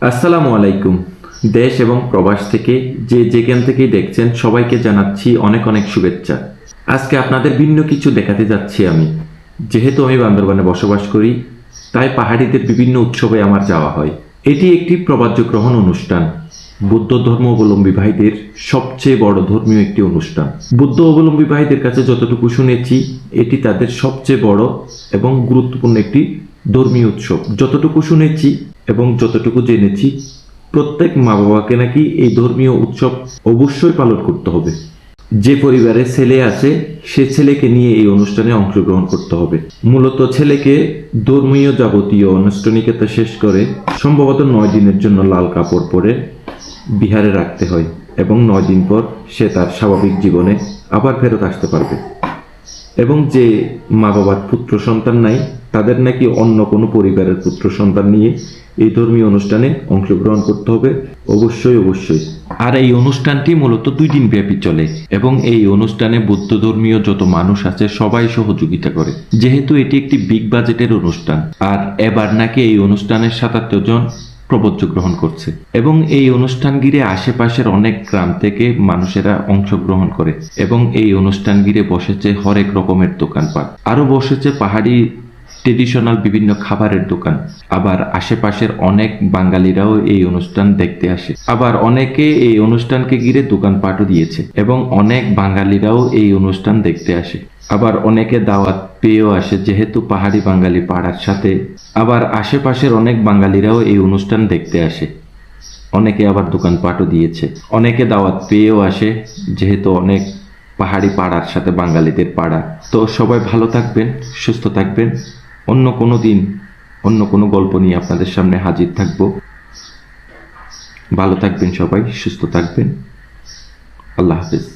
আসসালামু আলাইকুম। দেশ এবং প্রবাস থেকে যে যেখান থেকেই দেখছেন, সবাইকে জানাচ্ছি অনেক অনেক শুভেচ্ছা। আজকে আপনাদের ভিন্ন কিছু দেখাতে যাচ্ছি আমি। যেহেতু আমি বান্দরবানে বসবাস করি, তাই পাহাড়িদের বিভিন্ন উৎসবে আমার যাওয়া হয়। এটি একটি প্রবাদ্য গ্রহণ অনুষ্ঠান। বুদ্ধ ধর্মাবলম্বী ভাইদের সবচেয়ে বড় ধর্মীয় একটি অনুষ্ঠান। বুদ্ধ অবলম্বী ভাইদের কাছে যতটুকু শুনেছি, এটি তাদের সবচেয়ে বড় এবং গুরুত্বপূর্ণ একটি ধর্মীয় উৎসব। যতটুকু শুনেছি এবং যতটুকু জেনেছি, প্রত্যেক মা বাবাকে নাকি এই ধর্মীয় উৎসব অবশ্যই পালন করতে হবে। যে পরিবারে ছেলে আছে, সে ছেলেকে নিয়ে এই অনুষ্ঠানে অংশগ্রহণ করতে হবে। মূলত ছেলেকে ধর্মীয় যাবতীয় আনুষ্ঠানিকতা শেষ করে সম্ভবত নয় দিনের জন্য লাল কাপড় পরে বিহারে রাখতে হয় এবং নয় দিন পর সে তার স্বাভাবিক জীবনে আবার ফেরত আসতে পারবে। এবং যে মা বাবার পুত্র সন্তান নাই, তাদের নাকি অন্য কোনো পরিবারের পুত্র সন্তান নিয়ে এই ধর্মীয় অনুষ্ঠানে অংশগ্রহণ করতে হবে। অবশ্যই অবশ্যই। আর এই অনুষ্ঠানটি মূলত দুই দিন ব্যাপী চলে এবং এই অনুষ্ঠানে বৌদ্ধ ধর্মীয় যত মানুষ আছে সবাই সহযোগিতা করে। যেহেতু এটি একটি বিগ বাজেটের অনুষ্ঠান, আর এবার নাকি এই অনুষ্ঠানের সাতাত্তর জন প্রবজ্য গ্রহণ করছে। এবং এই অনুষ্ঠান ঘিরে আশেপাশের অনেক গ্রাম থেকে মানুষেরা অংশগ্রহণ করে এবং এই অনুষ্ঠান ঘিরে বসেছে হরেক রকমের দোকানপাট। আরও বসেছে পাহাড়ি ট্রেডিশনাল বিভিন্ন খাবারের দোকান। আবার আশেপাশের অনেক বাঙালিরাও এই অনুষ্ঠান দেখতে আসে। আবার অনেকে এই অনুষ্ঠানকে ঘিরে দোকানপাটও দিয়েছে এবং অনেক বাঙালিরাও এই অনুষ্ঠান দেখতে আসে। আবার অনেকে দাওয়াত পেয়েও আসে, যেহেতু পাহাড়ি বাঙালি পাড়ার সাথে। আবার আশেপাশের অনেক বাঙালিরাও এই অনুষ্ঠান দেখতে আসে। অনেকে আবার দোকানপাটও দিয়েছে। অনেকে দাওয়াত পেয়েও আসে, যেহেতু অনেক পাহাড়ি পাড়ার সাথে বাঙালিদের পাড়া। তো সবাই ভালো থাকবেন, সুস্থ থাকবেন। অন্য কোনো দিন, অন্য কোনো গল্প নিয়ে আপনাদের সামনে হাজির থাকব। ভালো থাকবেন সবাই, সুস্থ থাকবেন। আল্লাহ হাফেজ।